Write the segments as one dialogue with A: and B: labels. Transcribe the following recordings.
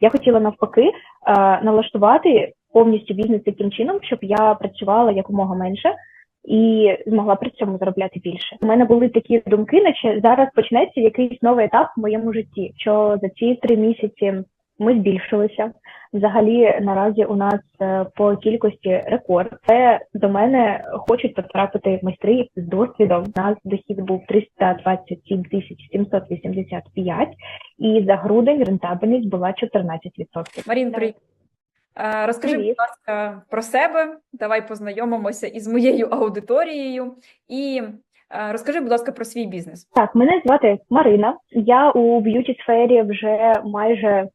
A: Я хотіла навпаки е, налаштувати повністю бізнес таким чином, щоб я працювала якомога менше і змогла при цьому заробляти більше. У мене були такі думки, наче зараз почнеться якийсь новий етап в моєму житті. Що за ці три місяці ми збільшилися. Взагалі, наразі у нас е, по кількості рекорд. Це до мене хочуть потрапити майстри з досвідом. У нас дохід був 327 тисяч 785, і за грудень рентабельність була 14%.
B: Марін, привіт. Е, Розкажи,
A: Привіт.
B: будь ласка, про себе. Давай познайомимося із моєю аудиторією. І розкажи, будь ласка, про свій бізнес.
A: Так, мене звати Марина. Я у б'юті сфері вже майже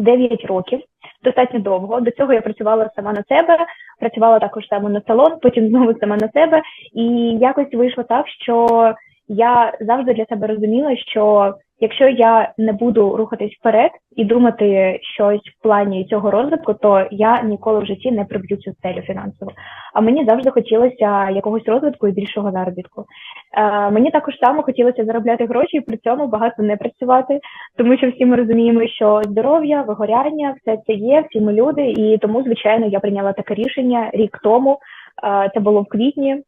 A: 9 років, достатньо довго. До цього я працювала сама на себе, працювала також саме на салон, потім знову сама на себе. І якось вийшло так, що я завжди для себе розуміла, що якщо я не буду рухатись вперед і думати щось в плані цього розвитку, то я ніколи в житті не приб'ю цю целю фінансово. А мені завжди хотілося якогось розвитку і більшого заробітку. Е, мені також само хотілося заробляти гроші і при цьому багато не працювати, тому що всі ми розуміємо, що здоров'я, вигоряння, все це є, всі ми люди, і тому, звичайно, я прийняла таке рішення рік тому. Е, це було в квітні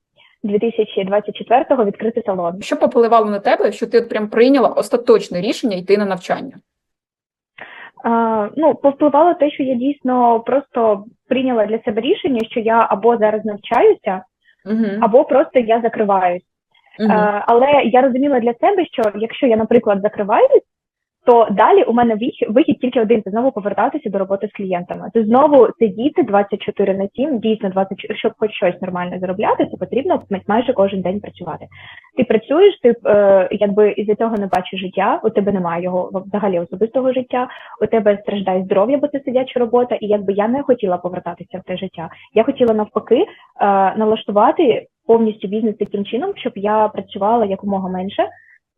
A: 2024-го відкрити салон.
B: Що попливало на тебе, що ти прям прийняла остаточне рішення йти на навчання?
A: А, ну, повпливало те, що я дійсно просто прийняла для себе рішення, що я або зараз навчаюся,
B: Угу.
A: або просто я закриваюсь.
B: Угу.
A: Е, але я розуміла для себе, що якщо я, наприклад, закриваюсь, то далі у мене вихід, тільки один це знову повертатися до роботи з клієнтами. Це знову сидіти 24 на 7, дійсно 20, щоб хоч щось нормально заробляти, це потрібно майже кожен день працювати. Ти працюєш, ти е, якби із-за цього не бачиш життя, у тебе немає його взагалі особистого життя, у тебе страждає здоров'я, бо це сидяча робота. І якби я не хотіла повертатися в те життя, я хотіла навпаки е, налаштувати повністю бізнес таким чином, щоб я працювала якомога менше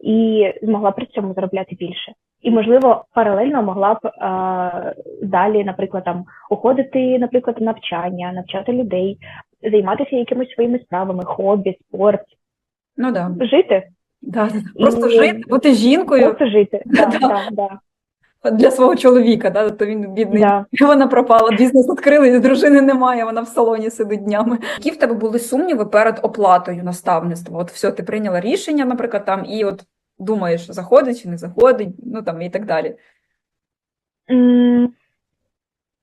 A: і змогла при цьому заробляти більше. І, можливо, паралельно могла б е, далі, наприклад, там уходити, наприклад, навчання, навчати людей, займатися якимись своїми справами, хобі, спорт,
B: Ну да.
A: жити,
B: Да. Просто
A: І-
B: жити, бути жінкою
A: просто жити. Да,
B: Да.
A: да, да,
B: для свого чоловіка, да? то він бідний.
A: да.
B: Вона пропала, бізнес відкрили, дружини немає, вона в салоні сидить днями. Які в тебе були сумніви перед оплатою наставництва? От все, ти прийняла рішення, наприклад, там, і от думаєш, заходить чи не заходить, ну там і так далі.
A: М,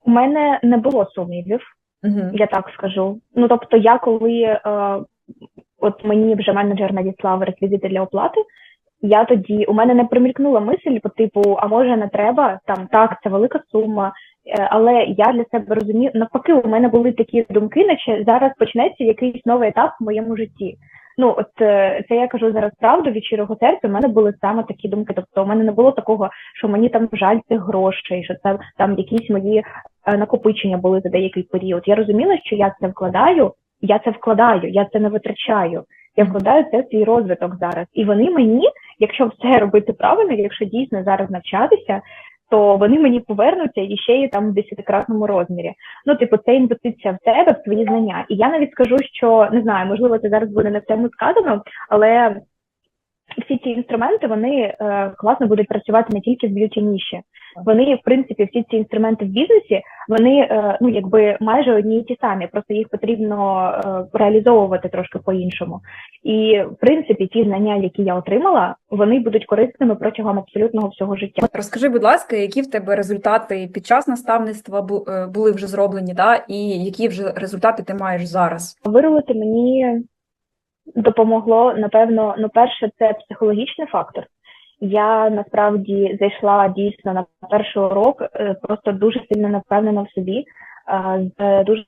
A: У мене не було сумнівів,
B: Угу.
A: я так скажу. Ну тобто, я коли е, от мені вже менеджер надіслав реквізити для оплати, я тоді у мене не примількнула мисль по типу, а може не треба там так, це велика сума. Е, Але я для себе розумію, навпаки, у мене були такі думки, наче зараз почнеться якийсь новий етап в моєму житті. Ну, от е, це я кажу зараз правду від щирого серця. У мене були саме такі думки. Тобто, у мене не було такого, що мені там жаль цих грошей, що це там якісь мої е, накопичення були за деякий період. Я розуміла, що я це вкладаю, я це вкладаю, я це не витрачаю. Я вкладаю це в свій розвиток зараз. І вони мені, якщо все робити правильно, якщо дійсно зараз навчатися, то вони мені повернуться і ще й там в десятикратному розмірі. Ну, типу, це інвестиція в тебе, в твої знання. І я навіть скажу, що не знаю, можливо, це зараз буде не в тему сказано, але всі ці інструменти вони е, класно будуть працювати не тільки в б'юті ніші. Вони, в принципі, всі ці інструменти в бізнесі, вони е, ну якби майже одні і ті самі, просто їх потрібно е, реалізовувати трошки по-іншому. І в принципі, ті знання, які я отримала, вони будуть корисними протягом абсолютного всього життя.
B: Розкажи, будь ласка, які в тебе результати під час наставництва е, були вже зроблені, да? і які вже результати ти маєш зараз?
A: Вирулити мені допомогло, напевно, ну, перше, це психологічний фактор. Я насправді зайшла дійсно на перший урок, е, просто дуже сильно не впевнена в собі, е, з дуже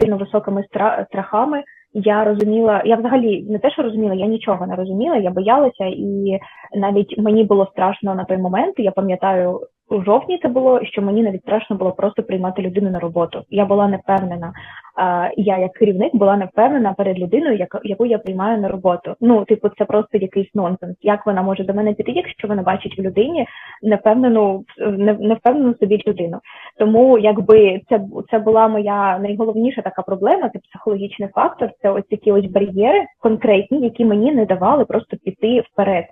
A: сильно високими страхами. Я розуміла, я взагалі не те, що розуміла, я нічого не розуміла, я боялася, і навіть мені було страшно на той момент. Я пам'ятаю, у жовтні це було, що мені навіть страшно було просто приймати людину на роботу. Я була не впевнена. Я як керівник була не впевнена перед людиною, яку я приймаю на роботу. Ну, типу, це просто якийсь нонсенс. Як вона може до мене піти, якщо вона бачить в людині невпевнену, не- невпевнену собі людину. Тому якби це це була моя найголовніша така проблема, це психологічний фактор, це ось такі ось бар'єри конкретні, які мені не давали просто піти вперед.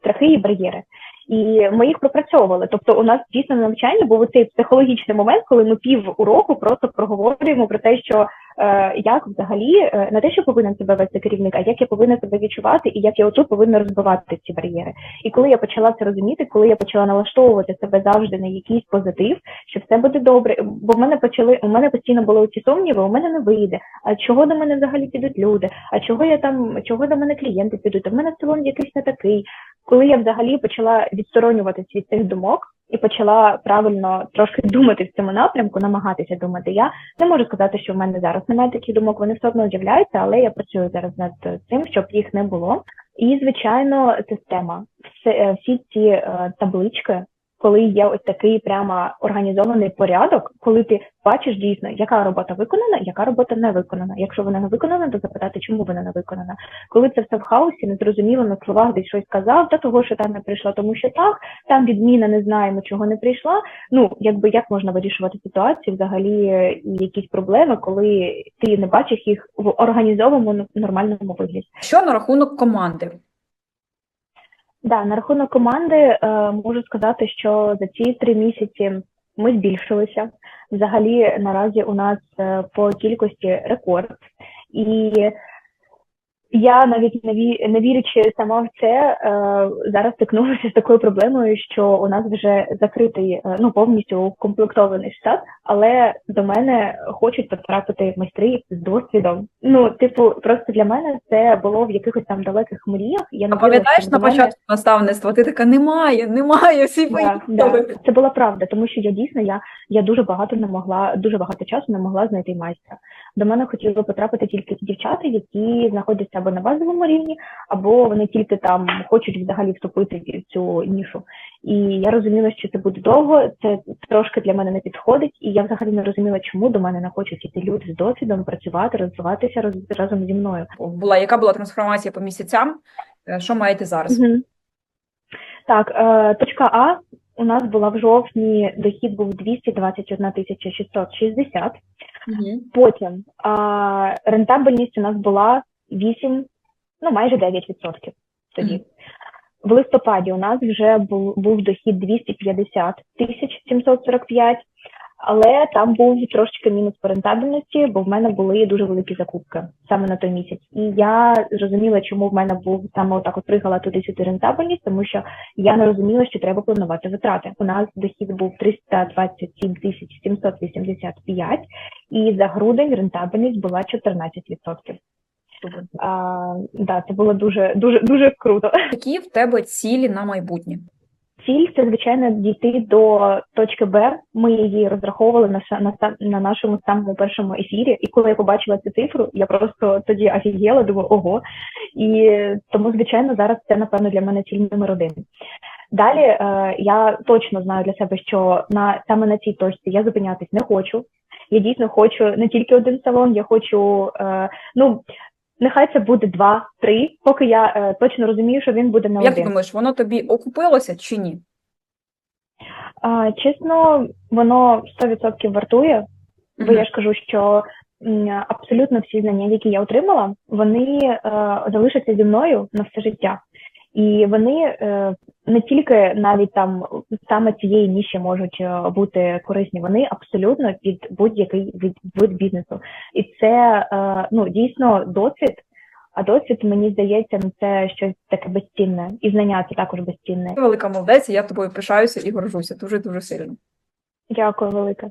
A: Страхи і бар'єри. І ми їх пропрацьовували. Тобто, у нас дійсно на навчанні був цей психологічний момент, коли ми пів уроку просто проговорюємо про те, що е, як взагалі е, не те, що повинен себе вести керівник, а як я повинна себе відчувати, і як я отут повинна розбивати ці бар'єри. І коли я почала це розуміти, коли я почала налаштовувати себе завжди на якийсь позитив, що все буде добре, бо в мене почали у мене постійно були ці сумніви, у мене не вийде. А чого до мене взагалі підуть люди? А чого я там, чого до мене клієнти підуть? А в мене салон якийсь не такий. Коли я взагалі почала відсторонюватись від цих думок і почала правильно трошки думати в цьому напрямку, намагатися думати, я не можу сказати, що в мене зараз немає таких думок, вони все одно з'являються, але я працюю зараз над цим, щоб їх не було. І звичайно, система. Е, всі ці е, таблички, коли є ось такий прямо організований порядок, коли ти бачиш дійсно, яка робота виконана, яка робота не виконана. Якщо вона не виконана, то запитати, чому вона не виконана. Коли це все в хаосі, незрозуміло на словах десь щось сказав, та того, що там не прийшло, тому що так, там відміна не знаємо, чого не прийшла. Ну якби як можна вирішувати ситуацію, взагалі е, якісь проблеми, коли ти не бачиш їх в організованому нормальному вигляді.
B: Що на рахунок команди?
A: Да, на рахунок команди е, можу сказати, що за ці три місяці ми збільшилися. Взагалі, наразі у нас е, по кількості рекорд, і я навіть не, ві, вірячи сама в це, е, зараз стикнулася з такою проблемою, що у нас вже закритий, ну повністю укомплектований штат, але до мене хочуть потрапити майстри з досвідом. Ну, типу, просто для мене це було в якихось там далеких мріях. Я не
B: А пам'ятаєш на
A: до мене-
B: початку наставництва? Ти така немає, немає, всі
A: Да, да. Це була правда, тому що я дійсно я, я дуже багато не могла, дуже багато часу не могла знайти майстра. До мене хотіли потрапити тільки ті дівчата, які знаходяться або на базовому рівні, або вони тільки там хочуть взагалі вступити в цю нішу. І я розуміла, що це буде довго, це трошки для мене не підходить, і я взагалі не розуміла, чому до мене не хочуть іти люди з досвідом працювати, розвиватися роз- разом зі мною.
B: Була яка була трансформація по місяцям? Е, Що маєте зараз?
A: Мгм. Так, е, точка А у нас була в жовтні, дохід був 221 тисяча 660.
B: Мгм.
A: Потім а, рентабельність у нас була 8, ну майже 9% тоді.
B: Мгм.
A: В листопаді у нас вже був, був дохід 250 тисяч 745, але там був трошечки мінус по рентабельності, бо в мене були дуже великі закупки саме на той місяць. І я зрозуміла, чому в мене був саме отак от пригала туди-сюди рентабельність, тому що я не розуміла, що треба планувати витрати. У нас дохід був 327 тисяч 785, і за грудень рентабельність була 14%. А, да, це було дуже, дуже, дуже круто.
B: Які в тебе цілі на майбутнє?
A: Ціль це звичайно дійти до точки Б. Ми її розраховували на на, на нашому самому першому ефірі. І коли я побачила цю цифру, я просто тоді офігела, думаю, ого. І тому, звичайно, зараз це напевно для мене ціль номер один. Далі е, я точно знаю для себе, що на саме на цій точці я зупинятись не хочу. Я дійсно хочу не тільки один салон, я хочу е, ну. Нехай це буде два-три, поки я е, точно розумію, що він буде не
B: Як ти
A: один.
B: думаєш, воно тобі окупилося чи ні?
A: А, чесно, воно 100% вартує, бо я ж кажу, що м, абсолютно всі знання, які я отримала, вони е, залишаться зі мною на все життя. І вони е, не тільки навіть там саме цієї ніші можуть е, бути корисні, вони абсолютно під будь-який вид, вид бізнесу. І це е, ну дійсно досвід. А досвід, мені здається, ну це щось таке безцінне, і знання це також безцінне.
B: Велика молодець, я тобою пишаюся і горжуся дуже дуже сильно.
A: Дякую, велике.